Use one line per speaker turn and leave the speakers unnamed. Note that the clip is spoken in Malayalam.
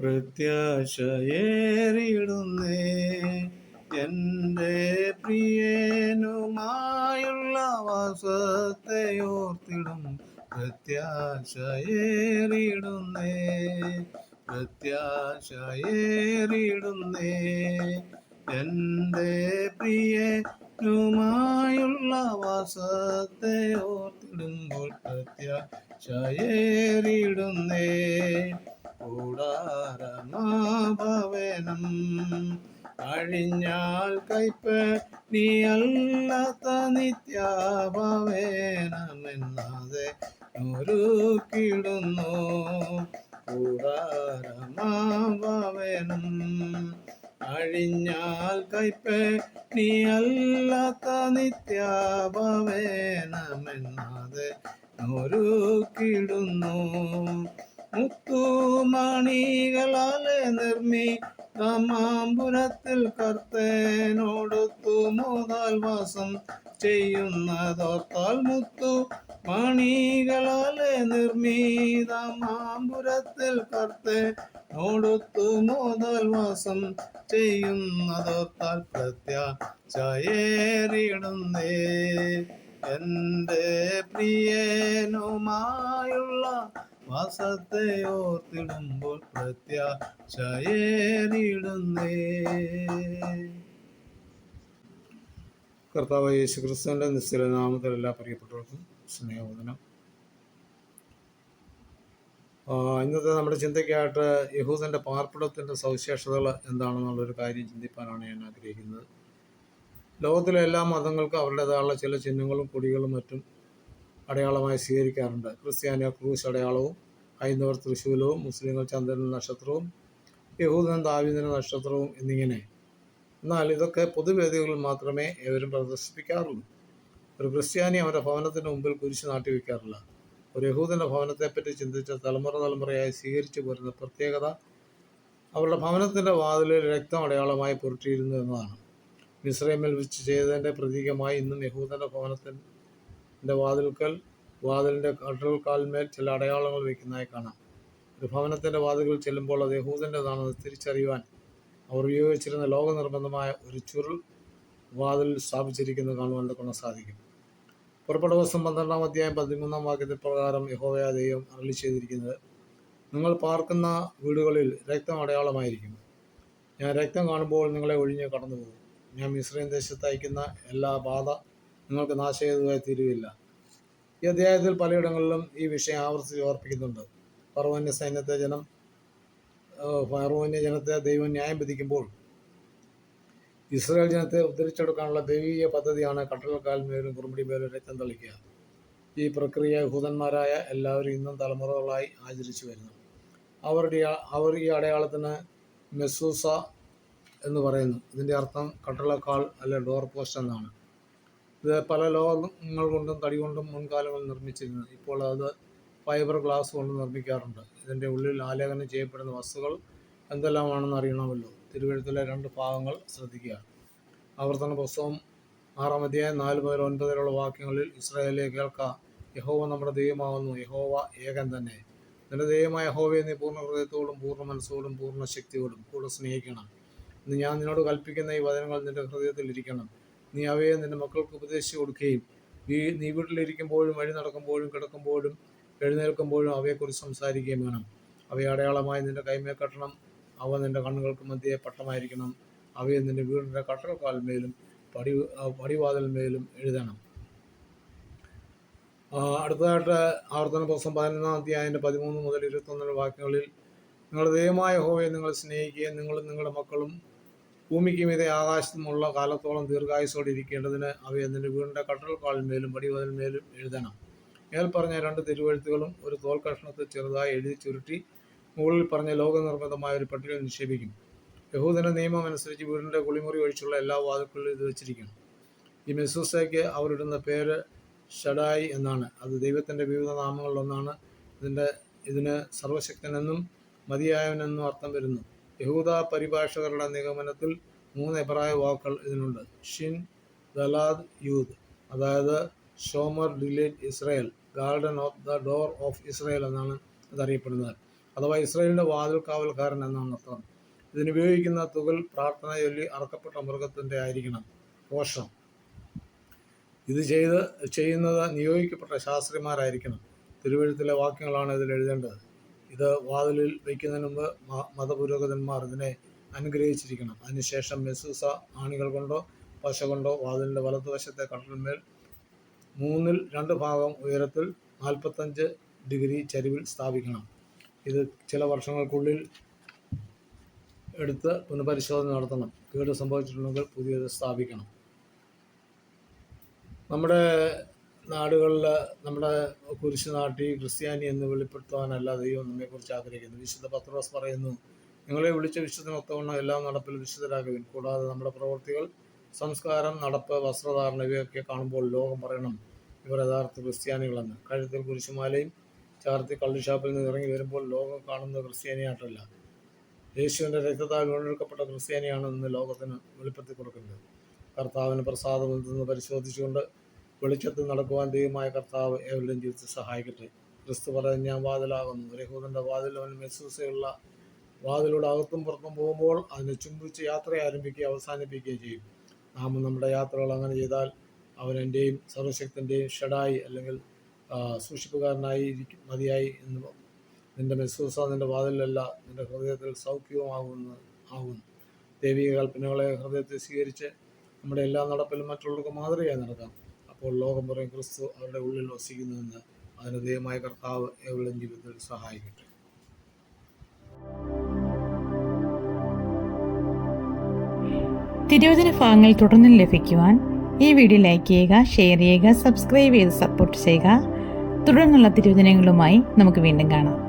പ്രത്യാശയേറിയിടുന്നേ. എന്റെ പ്രിയനുമായുള്ള വാസത്തെയോർത്തിടും പ്രത്യാശയേറിയിടുന്നേ പ്രത്യാശയേറിയിടുന്നേ. എന്റെ പ്രിയനുമായുള്ള വാസത്തെ ഓർത്തിടുമ്പോൾ പ്രത്യാശയേറിയിടുന്നേ. കൂടാരമാഭവനം അഴിഞ്ഞാൽ കൈപ്പ് നീ അല്ലാത്ത നിത്യാഭവേനമെന്നാതെ ഒരുക്കിടുന്നു കൂടാരമാഭവനം അഴിഞ്ഞാൽ കൈപ്പ് നീ അല്ലാത്ത നിത്യാഭവേനമെന്നാതെ ഒരുക്കിടുന്നു മുത്തുമണികളാലെ നിർമ്മി കമാമ്പുരത്തിൽ കർത്തേനോടൊത്തു മോതാൽ വാസം ചെയ്യുന്നതോർത്താൽ മുത്തു മണികളാലെ നിർമ്മിതമാമ്പുരത്തിൽ കർത്തേനോടൊത്തു മോതാൽ വാസം ചെയ്യുന്നതോർത്താൽ പ്രത്യാശയേറിയിടുന്നേ എന്റെ പ്രിയനുമായുള്ള വാസത്തെ ഓർത്തിടുമ്പോൾ പ്രത്യാശയേറിയിടുന്നേ കർത്താവ് യേശു ക്രിസ്തുവിന്റെ നിശ്ചല നാമത്തിൽ എല്ലാ പ്രിയപ്പെട്ടവർക്കും സ്നേഹവദനം ഇന്നത്തെ നമ്മുടെ ചിന്തയ്ക്കായിട്ട് യഹൂദന്റെ പാർപ്പിടത്തിന്റെ സവിശേഷതകൾ എന്താണെന്നുള്ളൊരു കാര്യം ചിന്തിപ്പാനാണ് ഞാൻ ആഗ്രഹിക്കുന്നത്. ലോകത്തിലെ എല്ലാ മതങ്ങൾക്കും അവരുടേതായുള്ള ചില ചിഹ്നങ്ങളും കൊടികളും മറ്റും അടയാളമായി സ്വീകരിക്കാറുണ്ട്. ക്രിസ്ത്യാനിയ ക്രൂശ് അടയാളവും ഹൈന്ദവർ തൃശൂലവും മുസ്ലിങ്ങൾ ചന്ദ്രൻ നക്ഷത്രവും യഹൂദൻ ദാവിദിന നക്ഷത്രവും എന്നിങ്ങനെ. എന്നാൽ ഇതൊക്കെ പൊതുവേദികളിൽ മാത്രമേ ഏവരും പ്രദർശിപ്പിക്കാറുള്ളൂ. ഒരു ക്രിസ്ത്യാനി അവരുടെ ഭവനത്തിന് മുമ്പിൽ കുരിശ് നാട്ടി വയ്ക്കാറില്ല ഒരു യഹൂദന്റെ ഭവനത്തെപ്പറ്റി ചിന്തിച്ച തലമുറ തലമുറയായി സ്വീകരിച്ചു പോരുന്ന പ്രത്യേകത അവരുടെ ഭവനത്തിന്റെ വാതിലിൽ രക്തം അടയാളമായി പുരട്ടിയിരുന്നു എന്നതാണ്. മിസ്രൈമിൽ വെച്ച് ചെയ്തതിന്റെ പ്രതീകമായി ഇന്നും യഹൂദന്റെ ഭവനത്തിന്റെ വാതിൽക്കൽ വാതിലിന്റെ കട്ടൽക്കാൽമേൽ ചില അടയാളങ്ങൾ വയ്ക്കുന്നതായി കാണാം. ഒരു ഭവനത്തിന്റെ വാതിലുകൾ ചെല്ലുമ്പോൾ അത് യഹൂദന്റെതാണെന്ന് തിരിച്ചറിയുവാൻ അവർ ഉപയോഗിച്ചിരുന്ന ലോകനിർബന്ധമായ ഒരു ചുരുൾ വാതിൽ സ്ഥാപിച്ചിരിക്കുന്നത് കാണുവാൻ കൊണ്ട് സാധിക്കും. പുറപ്പെട്ട ദിവസം പന്ത്രണ്ടാം അധ്യായം പതിമൂന്നാം വാക്യത്തിൽ പ്രകാരം യഹോവയ ദൈവം അരളി ചെയ്തിരിക്കുന്നത് നിങ്ങൾ പാർക്കുന്ന വീടുകളിൽ രക്തം അടയാളമായിരിക്കും. ഞാൻ രക്തം കാണുമ്പോൾ നിങ്ങളെ ഒഴിഞ്ഞ് കടന്നു പോകും ഞാൻ മിശ്രീം ദേശത്ത് അയക്കുന്ന എല്ലാ ബാധ നിങ്ങൾക്ക് നാശഹേതുവായി തീരുകയില്ല. ഈ അധ്യായത്തിൽ പലയിടങ്ങളിലും ഈ വിഷയം ആവർത്തിച്ച് ഓർപ്പിക്കുന്നുണ്ട്. ഫറവന്യ സൈന്യത്തെ ജനം ഫറവന്യ ജനത്തെ ദൈവം ന്യായം വിധിക്കുമ്പോൾ ഇസ്രായേൽ ജനത്തെ ഉദ്ധരിച്ചെടുക്കാനുള്ള ദൈവീയ പദ്ധതിയാണ് കട്ടലക്കാൽ മേലും കുറുമ്പടി മേലും രക്തം തളിക്കുക. ഈ പ്രക്രിയ യഹൂദന്മാരായ എല്ലാവരും ഇന്നും തലമുറകളായി ആചരിച്ചു വരുന്നു. അവരുടെ അവർ ഈ അടയാളത്തിന് മെസ്സൂസ എന്ന് പറയുന്നു. ഇതിന്റെ അർത്ഥം കട്ടളക്കാൾ അല്ലെ ഡോർ പോസ്റ്റ് എന്നാണ്. ഇത് പല ലോകങ്ങൾ കൊണ്ടും തടി കൊണ്ടും മുൻകാലങ്ങളിൽ നിർമ്മിച്ചിരുന്നത്. ഇപ്പോൾ അത് ഫൈബർ ഗ്ലാസ് കൊണ്ട് നിർമ്മിക്കാറുണ്ട്. ഇതിന്റെ ഉള്ളിൽ ആലേഖനം ചെയ്യപ്പെടുന്ന വസ്തുക്കൾ എന്തെല്ലാമാണെന്ന് അറിയണമല്ലോ. തിരുവഴുത്തിലെ രണ്ട് ഭാഗങ്ങൾ ശ്രദ്ധിക്കുക ആവർത്തന പുസ്തകം ആറാം അധ്യായം നാല് മുതൽ ഒൻപത് വരെയുള്ള വാക്യങ്ങളിൽ ഇസ്രായേലിലെ കേൾക്ക. യഹോവ നമ്മുടെ ദൈവമാകുന്നു. യഹോവ ഏകൻ തന്നെ. നിന്റെ ദൈവമായ യഹോവയെ നീ പൂർണ ഹൃദയത്തോടും പൂർണ മനസ്സോടും പൂർണ ശക്തിയോടും കൂടെ സ്നേഹിക്കണം. ഇന്ന് ഞാൻ നിന്നോട് കൽപ്പിക്കുന്ന ഈ വചനങ്ങൾ നിന്റെ ഹൃദയത്തിൽ ഇരിക്കണം. നീ അവയെ നിന്റെ മക്കൾക്ക് ഉപദേശിച്ചു കൊടുക്കുകയും ഈ നീ വീട്ടിലിരിക്കുമ്പോഴും വഴി നടക്കുമ്പോഴും കിടക്കുമ്പോഴും എഴുന്നേൽക്കുമ്പോഴും അവയെക്കുറിച്ച് സംസാരിക്കുകയും വേണം. അവയെ അടയാളമായി നിന്റെ കൈമേ കെട്ടണം. അവ നിന്റെ കണ്ണുകൾക്ക് മധ്യേ പട്ടമായിരിക്കണം അവയെ നിന്റെ വീടിന്റെ കട്ടൽക്കാൽമേലും പടി പടിവാതിൽമേലും എഴുതണം. അടുത്തതായിട്ട് ആവർത്തന പുസ്തകം പതിനൊന്നാം അധ്യായന്റെ പതിമൂന്ന് മുതൽ ഇരുപത്തൊന്നര വാക്യങ്ങളിൽ നിങ്ങളുടെ ദൈവമായ ഹോവയെ നിങ്ങൾ സ്നേഹിക്കുകയും നിങ്ങളും നിങ്ങളുടെ മക്കളും ഭൂമിക്ക് മീതെ ആകാശത്തുമുള്ള കാലത്തോളം ദീർഘായുസോടെ ഇരിക്കേണ്ടതിന് അവയെ നിന്റെ വീടിന്റെ കട്ടൽക്കാലിന്മേലും പടിവതിന്മേലും എഴുതണം. മേൽ പറഞ്ഞ രണ്ട് തിരുവഴുത്തുകളും ഒരു തോൽ കഷ്ണത്തിൽ ചെറുതായി എഴുതി ചുരുട്ടി മുകളിൽ പറഞ്ഞ ലോകനിർമ്മിതമായ ഒരു പട്ടികയിൽ നിക്ഷേപിക്കും. യഹൂദന നിയമം അനുസരിച്ച് വീടിന്റെ കുളിമുറി ഒഴിച്ചുള്ള എല്ലാ വാതിൽക്കളിലും ഇത് വെച്ചിരിക്കണം ഈ മെസ്സൂസയ്ക്ക് അവരിടുന്ന പേര് ഷഡായി എന്നാണ്. അത് ദൈവത്തിന്റെ വിവിധ നാമങ്ങളിലൊന്നാണ്. ഇതിന്റെ ഇതിന് സർവശക്തനെന്നും മതിയായവനെന്നും അർത്ഥം വരുന്നു. യഹൂദ പരിഭാഷകരുടെ നിഗമനത്തിൽ മൂന്ന് എബ്രായ വാക്കുകൾ ഇതിനുണ്ട്. ഷിൻ ദലാദ് യൂദ്. അതായത് ഷോമർ delete Israel. Guardian of the door of Israel എന്നാണ് അതറിയപ്പെടുന്നത് അഥവാ ഇസ്രായേലിന്റെ വാതിൽ കാവൽക്കാരൻ എന്നാണ് അർത്ഥം. ഇതിനുപയോഗിക്കുന്ന തുകൽ പ്രാർത്ഥന ചൊല്ലി അറക്കപ്പെട്ട മൃഗത്തിന്റെ ആയിരിക്കണം. പോഷണം. ഇത് ചെയ്ത് ചെയ്യുന്നത് നിയോഗിക്കപ്പെട്ട ശാസ്ത്രിമാരായിരിക്കണം. തിരുവഴുത്തിലെ വാക്യങ്ങളാണ് ഇതിൽ എഴുതേണ്ടത്. ഇത് വാതിലിൽ വയ്ക്കുന്നതിന് മുമ്പ് മതപുരോഹിതന്മാർ ഇതിനെ അനുഗ്രഹിച്ചിരിക്കണം. അതിനുശേഷം മെസൂസ ആണികൾ കൊണ്ടോ പശ കൊണ്ടോ വാതിലിന്റെ വലതുവശത്തെ കട്ടലിന്മേൽ മൂന്നിൽ രണ്ട് ഭാഗം ഉയരത്തിൽ നാൽപ്പത്തഞ്ച് ഡിഗ്രി ചരിവിൽ സ്ഥാപിക്കണം. ഇത് ചില വർഷങ്ങൾക്കുള്ളിൽ എടുത്ത് പുനഃപരിശോധന നടത്തണം. കേട് സംഭവിച്ചിട്ടുണ്ടെങ്കിൽ പുതിയത് സ്ഥാപിക്കണം. നമ്മുടെ നാടുകളിൽ നമ്മുടെ കുരിശ് നാട്ടി ക്രിസ്ത്യാനി എന്ന് വെളിപ്പെടുത്തുവാനല്ല ദൈവം നമ്മെക്കുറിച്ച് ആഗ്രഹിക്കുന്നു. വിശുദ്ധ പത്രോസ് പറയുന്നു നിങ്ങളെ വിളിച്ച വിശുദ്ധനൊത്തവണ്ണം എല്ലാം നടപ്പിൽ വിശുദ്ധരാകുവിൻ. കൂടാതെ നമ്മുടെ പ്രവൃത്തികൾ സംസ്കാരം നടപ്പ് വസ്ത്രധാരണ ഇവയൊക്കെ കാണുമ്പോൾ ലോകം പറയണം ഇവർ യഥാർത്ഥ ക്രിസ്ത്യാനികളെന്ന്. കഴുത്തിൽ കുരിശുമാലയും ചാർത്തി കള്ളുഷാപ്പിൽ നിന്ന് ഇറങ്ങി വരുമ്പോൾ ലോകം കാണുന്ന ക്രിസ്ത്യാനിയായിട്ടല്ല. യേശുവിന്റെ രക്തത്താൽ വീണ്ടെടുക്കപ്പെട്ട ക്രിസ്ത്യാനിയാണ് ഇന്ന് ലോകത്തിന് വെളിപ്പെടുത്തി കൊടുക്കുന്നത്. കർത്താവിന് പ്രസാദം എന്തെന്ന് പരിശോധിച്ചുകൊണ്ട് വെളിച്ചത്തിൽ നടക്കുവാൻ ദൈവമായ കർത്താവ് ഏവരുടെയും ജീവിതത്തെ സഹായിക്കട്ടെ. ക്രിസ്തു പറയാൻ ഞാൻ വാതിലാകുന്നു. യഹൂദന്റെ വാതിൽ അവൻ മെസ്സൂസയുള്ള വാതിലൂടെ അകത്തും പുറത്തും പോകുമ്പോൾ അതിനെ ചുംബിച്ച് യാത്ര ആരംഭിക്കുകയും അവസാനിപ്പിക്കുകയും ചെയ്യും. നാം നമ്മുടെ യാത്രകൾ അങ്ങനെ ചെയ്താൽ അവൻ എന്റെയും സർവശക്തന്റെയും ഷെഡായി അല്ലെങ്കിൽ സൂക്ഷിപ്പുകാരനായി ഇരിക്കും മതിയായി എന്ന് നിന്റെ മെസ്സൂസ നിന്റെ വാതിലല്ല നിന്റെ ഹൃദയത്തിൽ സൗഖ്യവുമാകുന്ന ആകുന്നു. ദൈവിക കൽപ്പനകളെ ഹൃദയത്തിൽ സ്വീകരിച്ച് നമ്മുടെ എല്ലാ നടപ്പിലും മറ്റുള്ളവർക്ക് മാതൃകയായി നടക്കാം. അപ്പോൾ ലോകം പറയും ക്രിസ്തു അവരുടെ ഉള്ളിൽ വസിക്കുന്നുവെന്ന് അതിന് ദൈവമായ കർത്താവ് എവിടെയും ജീവിതത്തിൽ സഹായിക്കട്ടെ.
തിരുവചന ഭാഗങ്ങൾ തുടർന്നും ലഭിക്കുവാൻ ഈ വീഡിയോ ലൈക്ക് ചെയ്യുക ഷെയർ ചെയ്യുക സബ്സ്ക്രൈബ് ചെയ്ത് സപ്പോർട്ട് ചെയ്യുക. തുടർന്നുള്ള തിരുവചനങ്ങളുമായി നമുക്ക് വീണ്ടും കാണാം.